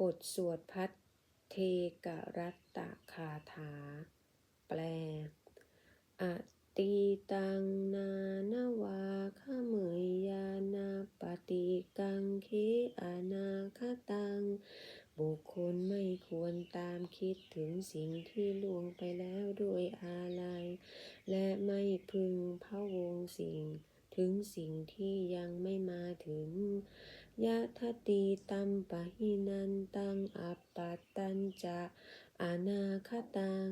บทสวดพัทเทกรัตตคาถา แปล อตีตังนานาวาขเมยยานาปฏิกังเคอนาคตัง บุคคลไม่ควรตามคิดถึงสิ่งที่ล่วงไปแล้วด้วยอาลัย และไม่พึงพะวงสิ่ง ถึงสิ่งที่ยังไม่มาถึง ยะทะตีตัมปะหินันตังอัปปัตตัญจะอนาคตัง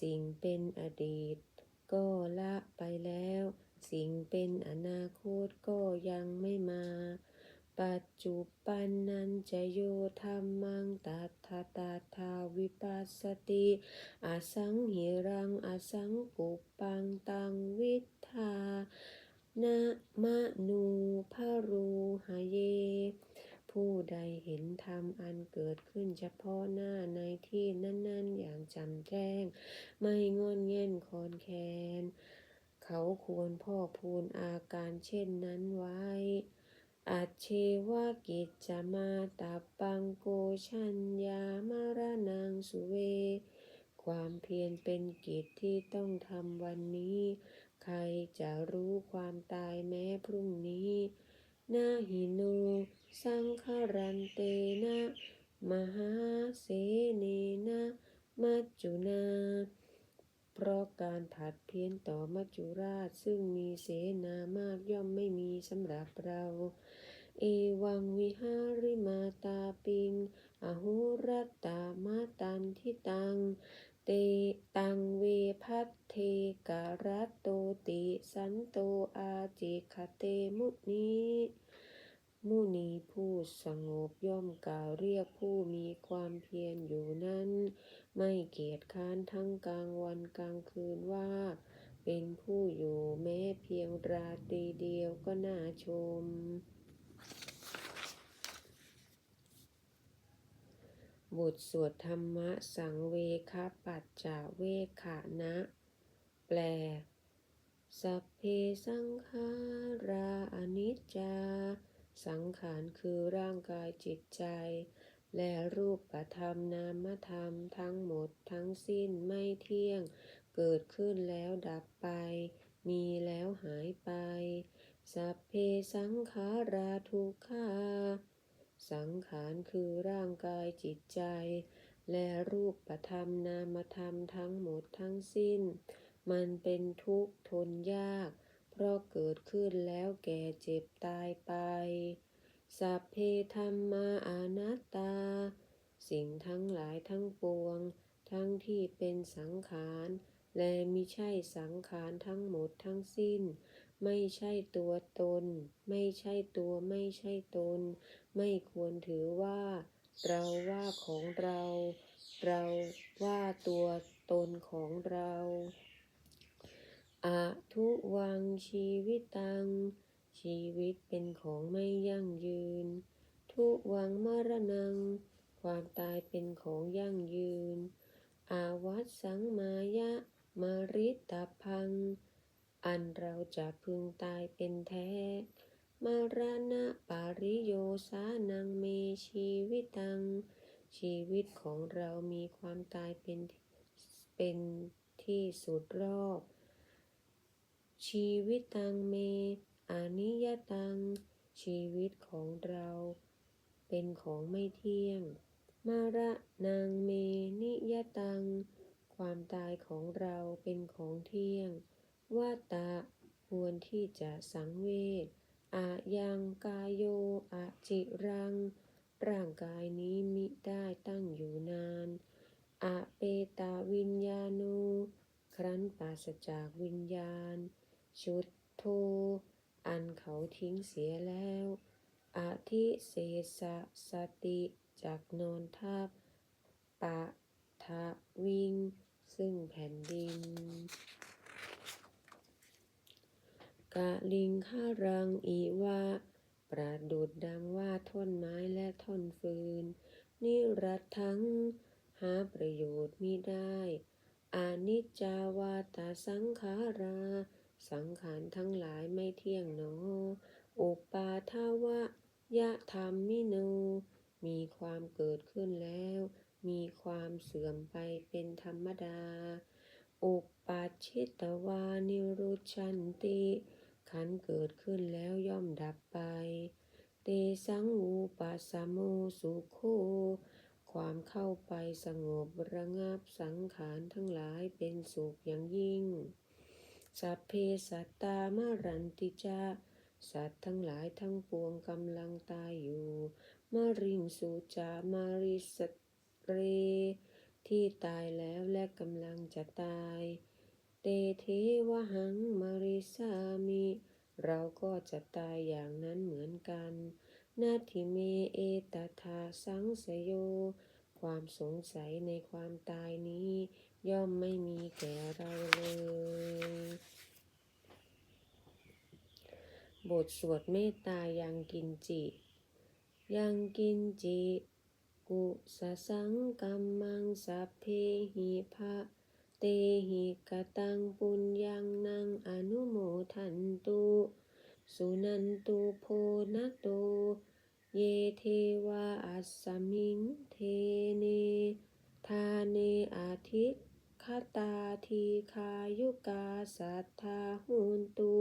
สิ่งเป็นอดีต ก็ละไปแล้ว สิ่งเป็นอนาคตก็ยังไม่มา ปัจจุปันนันจะโยธรรมังตัทตาทาวิปัสสติอสังหิรังอสังกุปปังตังวิทานะมะนูพะรูหะเย ผู้ใดเห็นธรรมอันเกิ ดขึ้นเฉพาะหน้าในที่นั้นๆ อย่างจำแจ้ง ไม่งอนแง่นคอนแคนเขาควรพ่อพูนอาการเช่นนั้นไว้อัจเชวะกิจจะมาตาปังโกชัญญามารนังสุเว ความเพียรเป็นกิจที่ต้องทำวันนี้ ใครจะรู้ความตายแม้พรุ่งนี้ นาหิโน สังขรันเตนะ มหาเสนนะมัจจุนา เพราะการผัดเพี้ยนต่อมัจจุราชซึ่งมีเสนามากย่อมไม่มีสำหรับเรา เอวังวิหาริมาตาปิง อหุรัตตามาตันทิตัง เตตังเวพัทเทการัตโตติ สันโตอาจิคเตมุนี มุนีผู้สงบย่อมกล่าวเรียกผู้มีความเพียรอยู่นั้น ไม่เกียจค้านทั้งกลางวันกลางคืนว่า เป็นผู้อยู่แม้เพียงราตรีเดียวก็น่าชมบทสวดธรรมะสังเวคปัจจาเวขานะ แปล สัพเพสังขาราอนิจจา สังขารคือร่างกายจิตใจ และรูปประธรรมนามธรรมทั้งหมดทั้งสิ้นไม่เที่ยง เกิดขึ้นแล้วดับไป มีแล้วหายไป สัพเพสังขาราทุกขาสังขารคือร่างกายจิตใจ และรูปประธรรมนามธรรมทั้งหมดทั้งสิ้น มันเป็นทุกข์ทนยาก เพราะเกิดขึ้นแล้วแก่เจ็บตายไป สัพเพธรรมาอนัตตา สิ่งทั้งหลายทั้งปวง ทั้งที่เป็นสังขาร และมิใช่สังขารทั้งหมดทั้งสิ้น ไม่ใช่ตัวตน ไม่ใช่ตัวไม่ใช่ตน ไม่ควรถือว่า เราว่าของเรา เราว่าตัวตนของเรา อทุวังชีวิตัง ชีวิตเป็นของไม่ยั่งยืน ทุวังมรณัง ความตายเป็นของยั่งยืน อาวัตสังมายะมาริตาพัง อันเราจะพึงตายเป็นแท้ มารณะปาริโยสานังเมชีวิตัง ชีวิตของเรามีความตายเป็นเป็นที่สุดรอบ ชีวิตตังเมอานิยตัง ชีวิตของเรา เป็นของไม่เที่ยง มาระนางเมนิยตัง ความตายของเราเป็นของเที่ยงว่าตาควรที่จะสังเวชอายังกายโยอาจิรัง ร่างกายนี้มิได้ตั้งอยู่นานอาเปตาวิญญาณูครั้นปราศจากวิญญาณ ชุดโทอันเขาทิ้งเสียแล้วอาทิเศษะสติจากนอนทับปะทะวิง ซึ่งแผ่นดิน กะลิงข้ารังอีว่าประดุดดังว่าท่อนไม้และท่อนฟืน นิรัตทั้งหาประโยชน์มิได้อานิจจาวาตาสังขารา สังขารทั้งหลายไม่เที่ยงหนออุปาทาวะยะธรรมมิโน มีความเกิดขึ้นแล้ว มีความเสื่อมไปเป็นธรรมดา อุปปัชชิตวานิรุชันติขันเกิดขึ้นแล้วย่อมดับไป เตสังอุปัสสโมสุโค ความเข้าไปสงบระงับสังขารทั้งหลายเป็นสุขอย่างยิ่ง สัพเพสัตตามรันติจาสัตว์ทั้งหลายทั้งปวงกำลังตายอยู่มริงสุจามาริสเร ที่ตายแล้วและกำลังจะตาย เตเทวหังมาริสามิ เราก็จะตายอย่างนั้นเหมือนกัน นาทิเมเอตถาสังสโย ความสงสัยในความตายนี้ ย่อมไม่มีแก่เราเลย บทสวดเมตตายังกินจิ ยังกินจิ กุสสังกัมมังสัพเพหิภะเตหิกตังปุญญังนังอนุโมทันตุ สุนันตุโพนโต เยเทวาอัสสมิงเทเน ทาเนอาทิคตาทีคายุกาสัทธาหุนตุ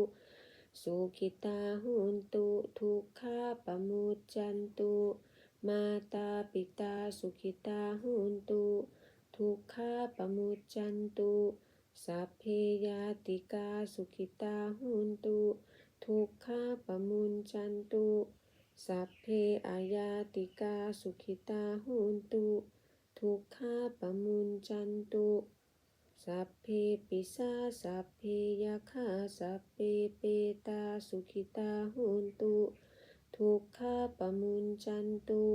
สุขิตาหุนตุทุกขาปมุจจันตุ มาตาปิตาสุขิตาหุนตุ ทุกขาปมุจจันตุ สัพเพยาติกาสุขิตาหุนตุ ทุกขาปมุจจันตุ สัพเพอายาติกาสุขิตาหุนตุ ทุกขาปมุจจันตุ สัพเพปิสาสัพเพยาคาสัพเพเปตาสุขิตาหุนตุ ทุกขาปมุจจันตุ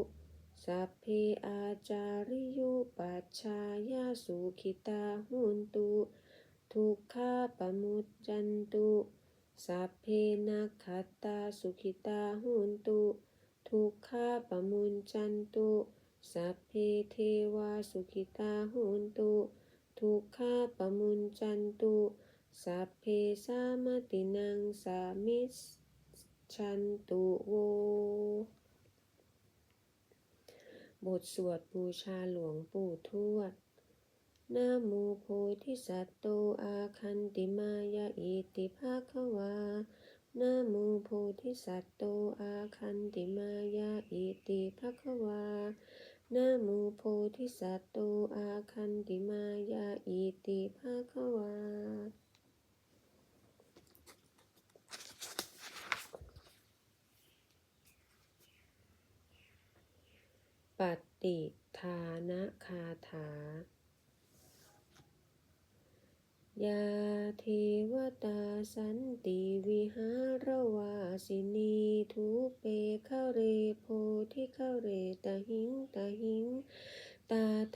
สัพเพอาจาริยุปัชฌายาสุขิตาหุนตุ ทุกขาปมุจจันตุ สัพเพนักขัตตาสุขิตาหุนตุ ทุกขาปมุจจันตุ สัพเพเทวาสุขิตาหุนตุ ทุกขาปมุจจันตุ สัพเพสามตินังสามิสชันตุโว บทสวดบูชาหลวงปู่ทวด นะโมโพธิสัตโตอาคันติมายาอิติภาควานะโมโพธิสัตโตอาคันติมายาอิติภาควานะโมโพธิสัตโตอาคันติมายาอิติภาควาปฏิทานะคาถา ยาเทวตาสันติวิหารวาสินีทุเปขเรโพธิขเรตหิงตหิง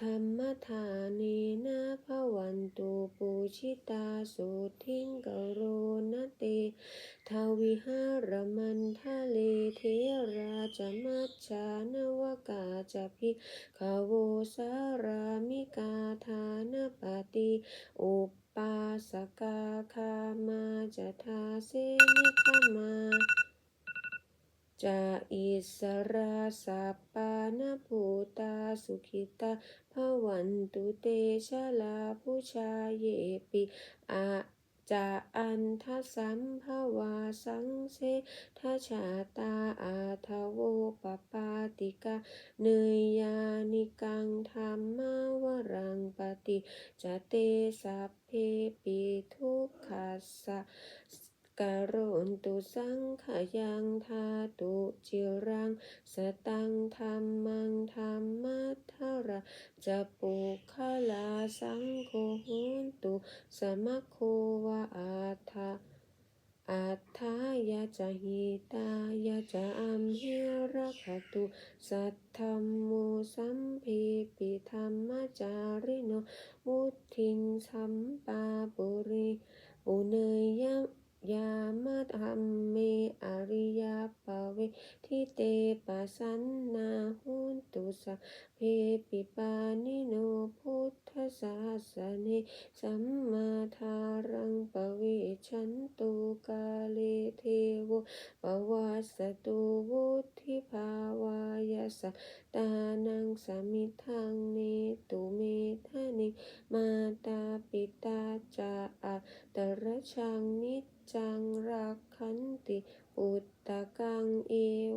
ธรรมธาเนนะภวันตุปูชิตาสุทิงกโรนเตทวิหารมันทะเลเทราจมัจจานวกาจะพิขโวสารามิกาทานปฏิอุปปาสกาคามาจะทาเสนิคมา จะอิสราสัปปานภูตาสุขิตาภวันตุเตชะลาผู้ชาเยปิอาจะอันทสัมภวาสังเสทชาตาอาทโวปปาติกาเนยยานิกังธรรมวรังปฏิจะเตสัพเพปิทุกขัสสะ กโรนตุสังขยังทาตุจิรัง สตังธรรมังธรรมัทธระจะปุคลาสังโฆหุนตุ สมะโควะอาทาอัฏฐายาจะหิตายาจะอัมหิรักตุ สัทธมโมสัมพีปิธรรมจาริโนวุทิงสัมปาปุริปุเนยยะ ยามะธรรมเมอริยปเวทิเตปัสันนาหุนตุสัพเพปิปานิโนพุทธศาสเนสัมมาทารังปเวชันตุกาเลเทวปวัสตุวุธิภาวายทัสสะตานังสมิทังเนตุเมทะนิมาตาปิตาจาอะตระชังนิจ จังรักขันติอุตตะกังเอ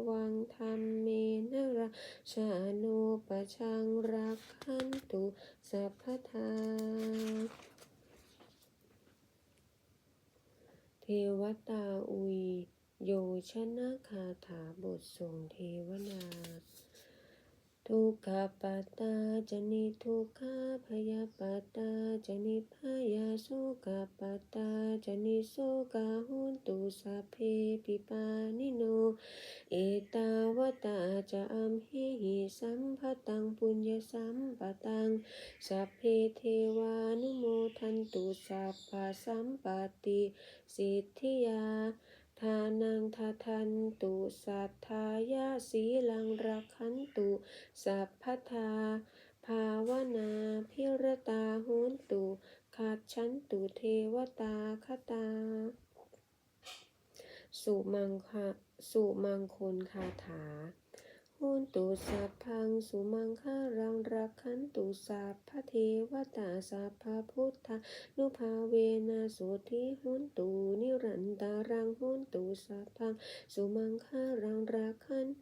วังธรรมเมนราชาโนปชังรักขันตุสัพพทาเทวตาอุย โยชนะคาถาบททรงเทวนา ทุกขปัตตาจนิทุกขพยาปัตตาจนิพยาโสกปัตตาจนิโสกาหุนตุสัพเพปิปานิโน เอตาวตาจะอัมหิหิสัมภตังปุญญสัมปตังสัพเพเทวานุโมทันตุสัพพสัมปติสิทธิยา ทานังทาทันตุสัทธายาสีลังรักขันตุสัพพทา ภาวนาพิรตาหุนตุขาดชันตุเทวตาคตา สุมังคะสุมังคลคาถา หุนตุสัพพังสุมังคารังรักขันตุสัพพเทวตาสัพพพุทธานุภาเวนะสุทิหุนตุนิรันตารังหุนตุสัพพังสุมังคารังรักขันตุ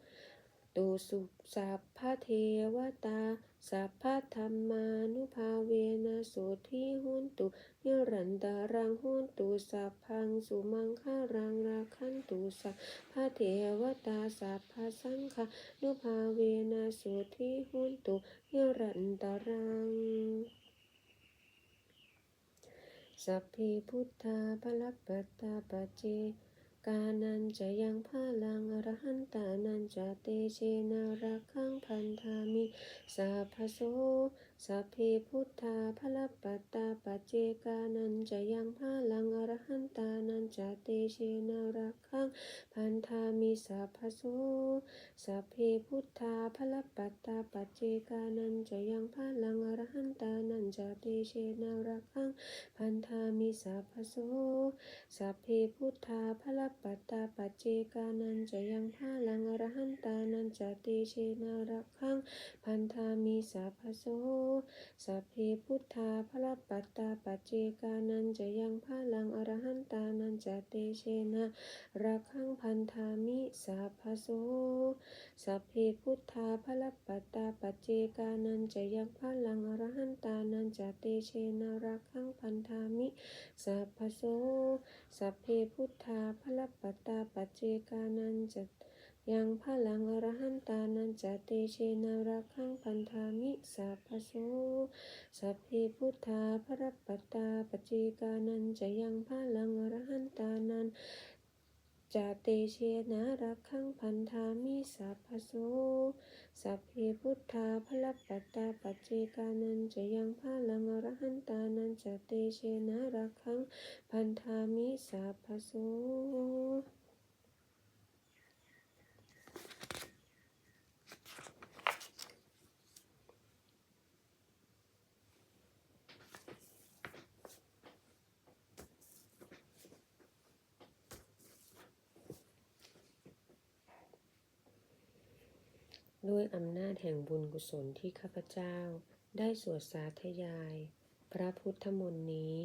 สุสัพพเทวตา สัพพธรรมานุภาเวนะสุธิหุนตุ นิรันตารังหุนตุสัพพังสุมังคารังราคันตุสัพพะเทวตา สัพพะสังฆานุภาเวนะสุธิหุนตุ นิรันตารังสัพพิพุทธาภลัปปตาปจเจ กานันจะยังพลังอรหันตานันจะเตเชนารักขังพันธามิสาพโส สัพเพพุทธาภลปปตตาปจเจกานันจะยังพลังอรหันตานันจะเตเชนารักขังพันธามิสัพพโสสัพเพพุทธาภลปปตตาปจเจกานันจะยังพลังอรหันตานันจะเตเชนารักขังพันธามิสัพพโสสัพเพพุทธาภลปปตตาปจเจกานันจะยังพลังอรหันตานันจะเตเชนารักขังพันธามิสัพพโสสัพเพพุทธาภลัปปัตตาปัจเจกานันจะยังพลังอรหันตานันจะเตเชนะรักขังพันธามิสัพพโสสัพเพพุทธาภลัปปัตตาปัจเจกานันจะยังพลังอรหันตานันจะเตเชนะรักขังพันธามิสัพพโสสัพเพพุทธาภลัปปัตตาปัจเจกานันจะ ยังพลังอรหันตานันจะเตเชนารักขังพันธามิสัพพโสสัพเพพุทธาพระปัตตาปจเจกานันจะยังพลังอรหันตานันจะเตเชนารักขังพันธามิสัพพโสสัพเพพุทธาพระปัตตาปัจเจกานันจะยังพลังอรหันตานันจะเตเชนารักขังพันธามิสัพพโส ด้วยอำนาจแห่งบุญกุศลที่ข้าพเจ้า ได้สวดสาธยาย พระพุทธมนต์นี้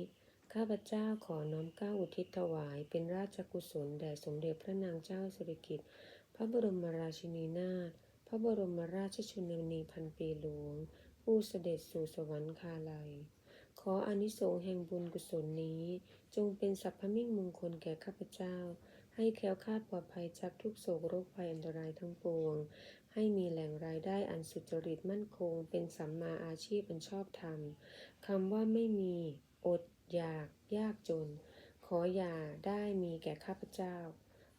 ข้าพเจ้าขอน้อมก้าอุทิศถวายเป็นราชกุศลแด่สมเด็จพระนางเจ้าสิริกิติ์พระบรมราชินีนาถพระบรมราชชนนีพันปีหลวง ผู้เสด็จสู่สวรรคาลัย ขออนิสงส์แห่งบุญกุศลนี้ จงเป็นสัพพมิ่งมงคลแก่ข้าพเจ้าให้แคล้วคลาดปลอดภัยจากทุกโศกโรคภัยอันตรายทั้งปวง ให้มีแหล่งรายได้อันสุจริตมั่นคง เป็นสัมมาอาชีพอันชอบธรรมคำว่าไม่มี อด อยาก ยากจน ขออย่าได้มีแก่ข้าพเจ้า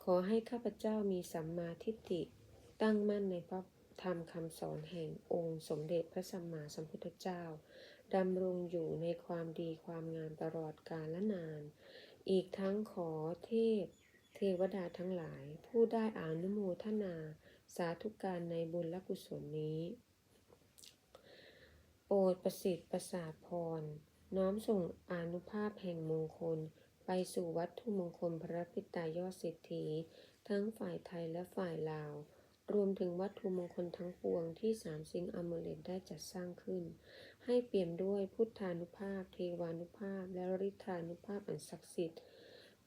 ขอให้ข้าพเจ้ามีสัมมาทิฏฐิ ตั้งมั่นในพระธรรมคำสอนแห่งองค์สมเด็จพระสัมมาสัมพุทธเจ้าดำรงอยู่ในความดีความงามตลอดกาลและนาน อีกทั้งขอเทพ เทวดาทั้งหลาย ผู้ได้อานุโมทนา สาธุการในบุญและกุศลนี้โปรดประสิทธิ์ประสาทพร น้อมส่งอนุภาพแห่งมงคล ไปสู่วัตถุมงคลพระพิตายอดสิทธิทั้งฝ่ายไทยและฝ่ายลาว รวมถึงวัตถุมงคลทั้งปวงที่สามสิงห์อมเลตได้จัดสร้างขึ้น ให้เปี่ยมด้วยพุทธานุภาพ เทวานุภาพ และฤทธานุภาพอันศักดิ์สิทธิ์